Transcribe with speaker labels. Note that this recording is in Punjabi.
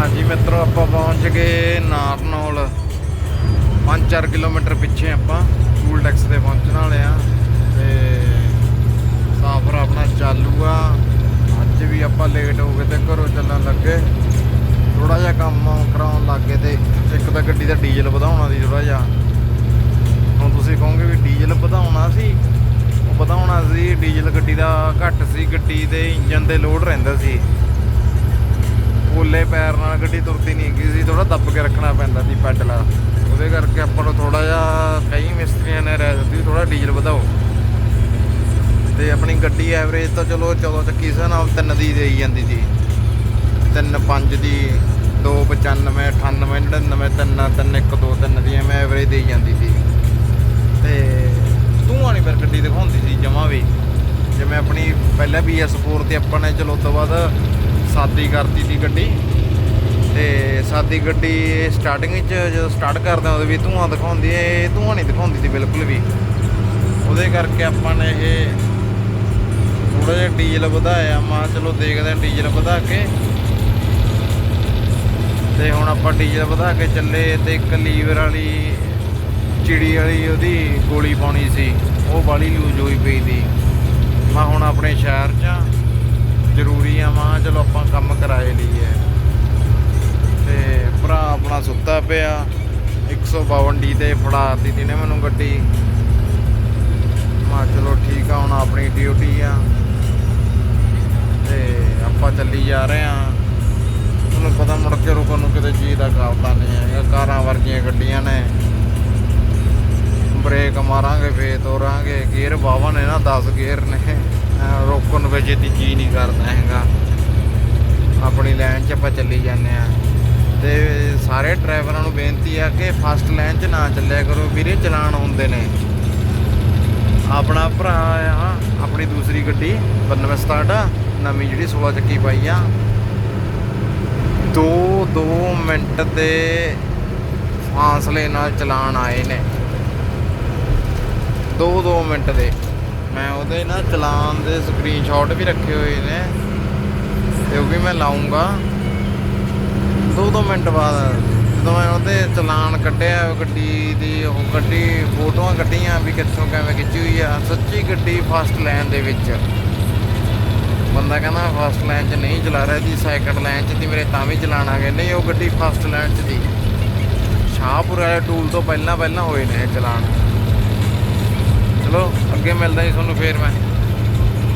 Speaker 1: ਹਾਂਜੀ ਮਿੱਤਰੋ, ਆਪਾਂ ਪਹੁੰਚ ਗਏ ਨਾਰਨੌਲ। 5-4 ਕਿਲੋਮੀਟਰ ਪਿੱਛੇ ਆਪਾਂ ਟੂਲ ਟੈਕਸ ਤੇ ਪਹੁੰਚਣ ਵਾਲੇ ਆ ਤੇ ਸਫ਼ਰ ਆਪਣਾ ਚਾਲੂ ਆ। ਅੱਜ ਵੀ ਆਪਾਂ ਲੇਟ ਹੋ ਗਏ ਤੇ ਘਰੋਂ ਚੱਲਣ ਲੱਗੇ। ਥੋੜਾ ਜਿਹਾ ਕੰਮ ਕਰਾਉਣ ਲੱਗੇ ਤੇ ਇੱਕ ਤਾਂ ਗੱਡੀ ਦਾ ਡੀਜ਼ਲ ਵਧਾਉਣਾ ਸੀ ਥੋੜਾ ਜਿਹਾ। ਹੁਣ ਤੁਸੀਂ ਕਹੋਗੇ ਵੀ ਡੀਜ਼ਲ ਵਧਾਉਣਾ ਸੀ? ਉਹ ਵਧਾਉਣਾ ਸੀ, ਡੀਜ਼ਲ ਗੱਡੀ ਦਾ ਘੱਟ ਸੀ, ਗੱਡੀ ਦੇ ਇੰਜਨ ਤੇ ਲੋਡ ਰਹਿੰਦਾ ਸੀ। ਓਲੇ ਪੈਰ ਨਾਲ ਗੱਡੀ ਤੁਰਦੀ ਨਹੀਂ ਹੈਗੀ ਸੀ ਥੋੜਾ ਦੱਬ ਕੇ ਰੱਖਣਾ ਪੈਂਦਾ ਸੀ ਪੈਡਲ ਉਹਦੇ ਕਰਕੇ ਆਪਾਂ ਨੂੰ ਥੋੜਾ ਜਿਹਾ ਕਈ ਮਿਸਤਰੀਆਂ ਨੇ ਰਹਿ ਦਿੱਤੀ ਥੋੜਾ ਡੀਜ਼ਲ ਵਧਾਓ। ਤੇ ਆਪਣੀ ਗੱਡੀ ਐਵਰੇਜ ਤਾਂ ਚਲੋ 14 ਚੱਕੀ ਹਿਸਾਬ ਨਾਲ ਤਿੰਨ ਦੀ ਦੇਈ ਜਾਂਦੀ ਸੀ। ਤਿੰਨ ਪੰਜ ਦੀ 295 98 99 ਤਿੰਨ ਤਿੰਨ, ਇੱਕ, ਦੋ, ਤਿੰਨ ਦੀ ਮੈਂ ਐਵਰੇਜ ਦੇਈ ਜਾਂਦੀ ਸੀ। ਤੇ ਧੂਆਂ ਨਹੀਂ ਫਿਰ ਗੱਡੀ ਦਿਖਾਉਂਦੀ ਸੀ ਜਮਾ ਵੀ। ਜਿਵੇਂ ਆਪਣੀ ਪਹਿਲਾਂ ਵੀ S4 ਤੇ ਆਪਾਂ ਨੇ ਚਲੋ ਉਸ ਤੋਂ ਬਾਅਦ ਸਾਦੀ ਕਰਤੀ ਸੀ ਗੱਡੀ। ਤੇ ਸਾਦੀ ਗੱਡੀ ਸਟਾਰਟਿੰਗ ਵਿੱਚ ਜਦੋਂ ਸਟਾਰਟ ਕਰਦੇ ਹਾਂ ਉਦੋਂ ਵੀ ਧੂਆਂ ਦਿਖਾਉਂਦੀ ਹੈ, ਇਹ ਧੂਆਂ ਨਹੀਂ ਦਿਖਾਉਂਦੀ ਸੀ ਬਿਲਕੁਲ ਵੀ। ਉਹਦੇ ਕਰਕੇ ਆਪਾਂ ਨੇ ਇਹ ਥੋੜਾ ਜਿਹਾ ਡੀਜ਼ਲ ਵਧਾਇਆ। ਮਾ ਚਲੋ ਦੇਖਦੇ ਹਾਂ ਡੀਜ਼ਲ ਵਧਾ ਕੇ। ਤੇ ਹੁਣ ਆਪਾਂ ਡੀਜ਼ਲ ਵਧਾ ਕੇ ਚੱਲੇ ਤੇ ਇੱਕ ਲੀਵਰ ਵਾਲੀ, ਚਿੜੀ ਵਾਲੀ ਉਹਦੀ ਗੋਲੀ ਪਾਉਣੀ ਸੀ। ਉਹ ਬਾਲੀ ਲੂਜ ਹੋਈ ਪਈ ਦੀ ਮੈਂ ਹੁਣ ਆਪਣੇ ਸ਼ਹਿਰ 'ਚ ਆਂ। ਜ਼ਰੂਰੀ ਆ ਚਲੋ ਆਪਾਂ ਕੰਮ ਕਰਾਏ ਲਈਏ। ਤੇ ਭਰਾ ਆਪਣਾ ਸੁੱਤਾ ਪਿਆ। 152 ਡੀ ਤੇ ਫੜਾਤੀ ਦੀ ਮੈਨੂੰ ਗੱਡੀ। ਮਾ ਚਲੋ ਠੀਕ ਆ, ਹੁਣ ਆਪਣੀ ਡਿਊਟੀ ਆ। ਤੇ ਆਪਾਂ ਚੱਲੀ ਜਾ ਰਹੇ ਆ। ਤੁਹਾਨੂੰ ਪਤਾ ਮੁੜ ਕੇ ਰੁਕਣ ਨੂੰ ਕਿਤੇ ਚੀਜ਼ ਦਾ ਕਾਬਤਾ ਨਹੀਂ ਹੈਗਾ ਕਾਰਾਂ ਵਰਗੀਆਂ ਗੱਡੀਆਂ ਨੇ। ਬ੍ਰੇਕ ਮਾਰਾਂਗੇ, ਫੇਰ ਤੋਰਾਂਗੇ। ਗੇਅਰ ਬਾਵਾ ਨੇ ਨਾ 10 ਗੇਅਰ ਨੇ। ਰੋਕਣ ਵਿੱਚ ਦੀ ਜੀ ਨਹੀਂ ਕਰਦਾ ਹੈਗਾ। ਆਪਣੀ ਲਾਈਨ 'ਚ ਆਪਾਂ ਚੱਲੀ ਜਾਂਦੇ ਆ ਤੇ ਸਾਰੇ ਡਰਾਈਵਰਾਂ ਨੂੰ ਬੇਨਤੀ ਆ ਕਿ ਫਸਟ ਲਾਈਨ 'ਚ ਨਾ ਚੱਲਿਆ ਕਰੋ, ਵੀਰੇ ਚਲਾਨ ਹੁੰਦੇ ਨੇ। ਆਪਣਾ ਭਰਾ ਆ, ਆਪਣੀ ਦੂਸਰੀ ਗੱਡੀ 9267 ਆ ਨਵੀਂ ਜਿਹੜੀ 16 ਚੱਕੀ ਪਾਈ ਆ। 2 2 ਮਿੰਟ ਦੇ ਫਾਸਲੇ ਨਾਲ ਚਲਾਨ ਆਏ ਨੇ। 2-2 ਮਿੰਟ ਦੇ। ਮੈਂ ਉਹਦੇ ਨਾ ਚਲਾਨ ਦੇ ਸਕਰੀਨਸ਼ਾਟ ਵੀ ਰੱਖੇ ਹੋਏ ਨੇ। ਵੀ ਮੈਂ ਲਾਉਂਗਾ। 2-2 ਮਿੰਟ ਬਾਅਦ ਜਦੋਂ ਮੈਂ ਉਹਦੇ ਚਲਾਨ ਕੱਢਿਆ ਗੱਡੀ ਦੀ ਉਹ ਗੱਡੀ, ਫੋਟੋਆਂ ਕੱਢੀਆਂ ਵੀ ਕਿੱਥੋਂ ਕਿਵੇਂ ਖਿੱਚੀ ਹੋਈ ਆ। ਸੱਚੀ ਗੱਡੀ ਫਸਟ ਲਾਈਨ ਦੇ ਵਿੱਚ। ਬੰਦਾ ਕਹਿੰਦਾ ਫਸਟ ਲਾਈਨ 'ਚ ਨਹੀਂ ਚਲਾ ਰਿਹਾ ਸੀ ਸੈਕੰਡ ਲਾਈਨ 'ਚ ਦੀ ਮੇਰੇ ਤਾਂ ਵੀ ਚਲਾਣ ਆ ਗਏ ਨਹੀਂ, ਉਹ ਗੱਡੀ ਫਸਟ ਲਾਈਨ 'ਚ ਦੀ ਸ਼ਾਹਪੁਰ ਵਾਲੇ ਟੂਲ ਤੋਂ ਪਹਿਲਾਂ ਪਹਿਲਾਂ ਹੋਏ ਨੇ ਇਹ ਚਲਾਨ। ਚਲੋ, ਅੱਗੇ ਮਿਲਦਾ ਜੀ ਤੁਹਾਨੂੰ ਫੇਰ ਮੈਂ।